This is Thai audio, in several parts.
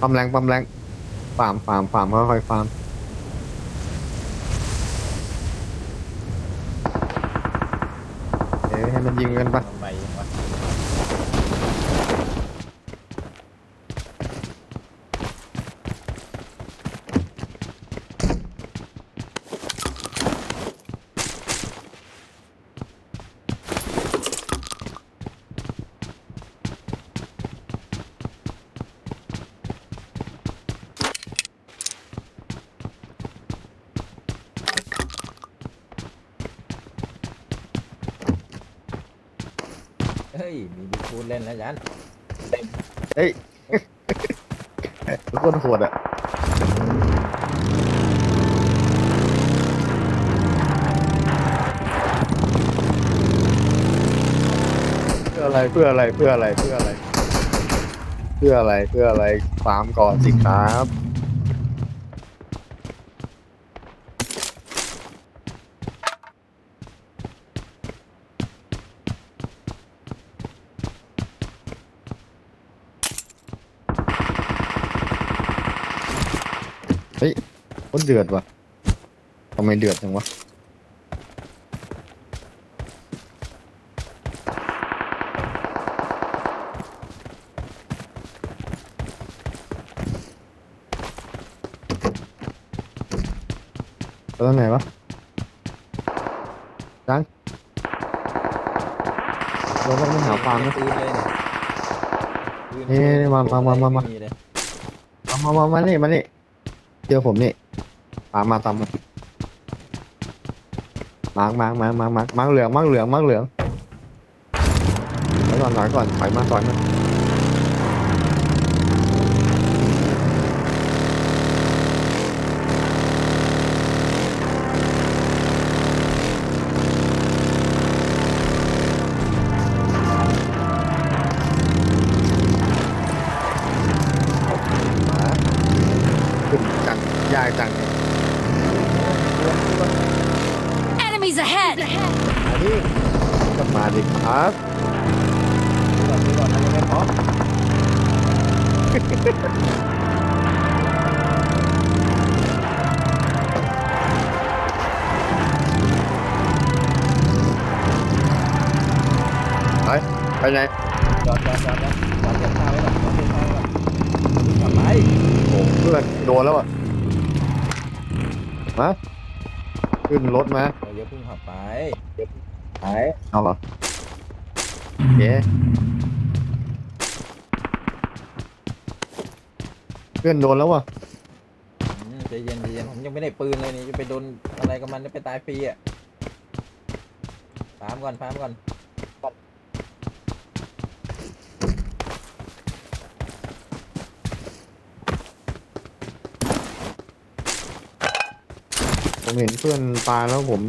ปั๊มแรงปั๊มแรงฟาร์มฟาร์มฟาร์มค่อยๆฟาร์มเอ๊ะให้มันยิงกันปะไป ย มีบิ๊กฟูดเล่นแล้วยันทุกคนโหดอะเพื่ออะไรเพื่ออะไรเพื่ออะไรเพื่ออะไร เพื่ออะไรเพื่ออะไรฟาร์มก่อนสิครับ เฮ้ยโคตรเดือดว่ะทำไมเดือดจังวะไปตรงไหนวะจังเราต้องไปหาฟาร์มนะ ปืนเลยเนี่ยปืนนี่นี่นี่มามามามามา ไเลย มามามามานี่มานี่ เจอผมนี่ตามมาตามมามาร์กมาร์กมาร์กมาร์กมาร์กเหลืองมาร์กเหลืองมาร์กเหลืองถอยก่อนถอยก่อนถอยมาถอยมา งยากจัง Enemies ahead! มาดิก็มาดิครับก่อนก่อนนะยังไม่พร้อมไปไงจอดจอดจอดนะจอดเก็บข้าวไว้ก่อนจอดเก็บข้าวไว้ก่อนกลับไปโอ้เพื่อนโดนแล้วอะ มาขึ้นรถมาเราอย่าเพิ่งขับไปไปเอาเหรอโอเคเพื่อนโดนแล้วว่ะอืมใจเย็นใจเย็นผมยังไม่ได้ปืนเลยนี่จะไปโดนอะไรกับมันจะไปตายฟรีอะฟาร์มก่อนฟาร์มก่อน ผมเห็นเพื่อนตายแล้วผม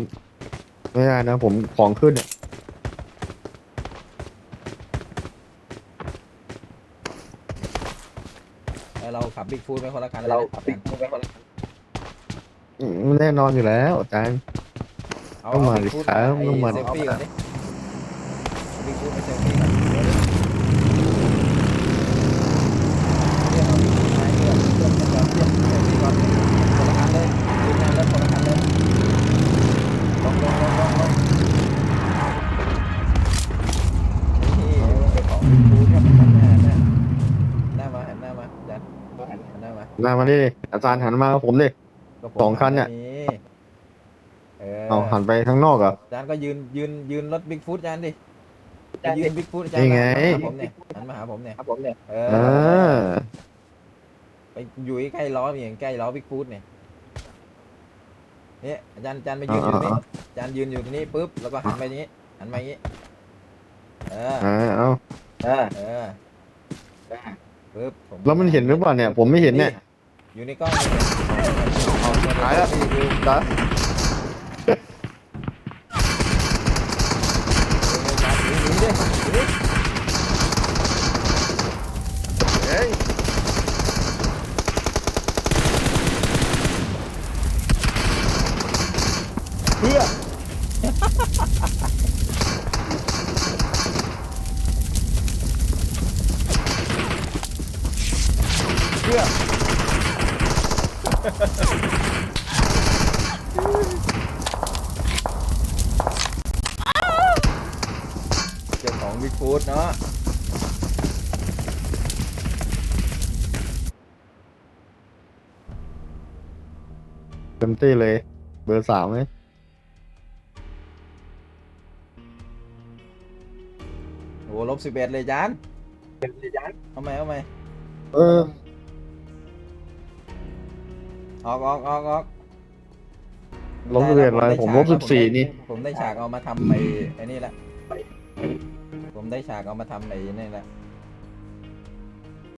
ไม่ได้นะ ผมของขึ้นเนี่ยแล้วเราขับบิ๊กฟูดไปคนละคันเราขับบิ๊กฟูดไปคนละอืมแน่นอนอยู่แล้วอาจารย์ต้องมาดิครับต้องมาดิ เซลฟี่ก่อนดิบิ๊กฟูดไปเซลฟี่ก่อนเดี๋ยวดิเรียกเอาบิ๊กฟูดมาเรียกเรียกเรียกเรียกเซลฟี่ก่อนคนละคันเลยยืนยันแล้วคนละคันเลยลงลงลงลงลงนี่เก็บของบิ๊กฟูดครับหันหน้าหันหน้าหน้ามาหันหน้ามาจัด หันหน้ามามามาดิอาจารย์หันมากับผมดิก็ผมสองคันเนี่ย เออเอาหันไปข้างนอกเหรอะจานก็ยืนยืนยืนรถบิ๊กฟูดจานดิไปยืนบิ๊กฟูดจานนี่ไง หันมาหาผมเนี่ยหันมาหาผมเนี่ยผมเนี่ยเออ่าอไปอยู่ใกล้ล้ออย่างใกล้ล้อบิ๊กฟูดเนี่ยเนี่ยอาจารย์อาจารย์มายืนอยู่ตรงนี้อาจารย์ยืนอยู่ตรงนี้ปุ๊บแล้วก็หันไปอย่างนี้หันมาอย่างนี้เอออ่าเอาเออเออปุ๊บผ แล้วมันเห็นหรือเปล่าเนี่ย ผมไม่เห็นเนี่ย อยู่ในกล้องเนี่ยเอาสุดท้ายแล้วจ้ะดูดิดูดิเฮ้ยเพื่อ เจ้าของบิ๊กฟูดเนาะเต็มที่เลย เบอร์สามไหมโอ้ลบสิบเอ็ดเลยจานเอาไหมเอาไหมเออ ออกออกออกออกลบสิบเอ็ดอะไรผมลบด้สิบสี่ฉากนี่ ผมได้ฉากเอามาทำไอ้ไอ้นี่แหละ ผมได้ฉากเอามาทำไอ้นี่แหละ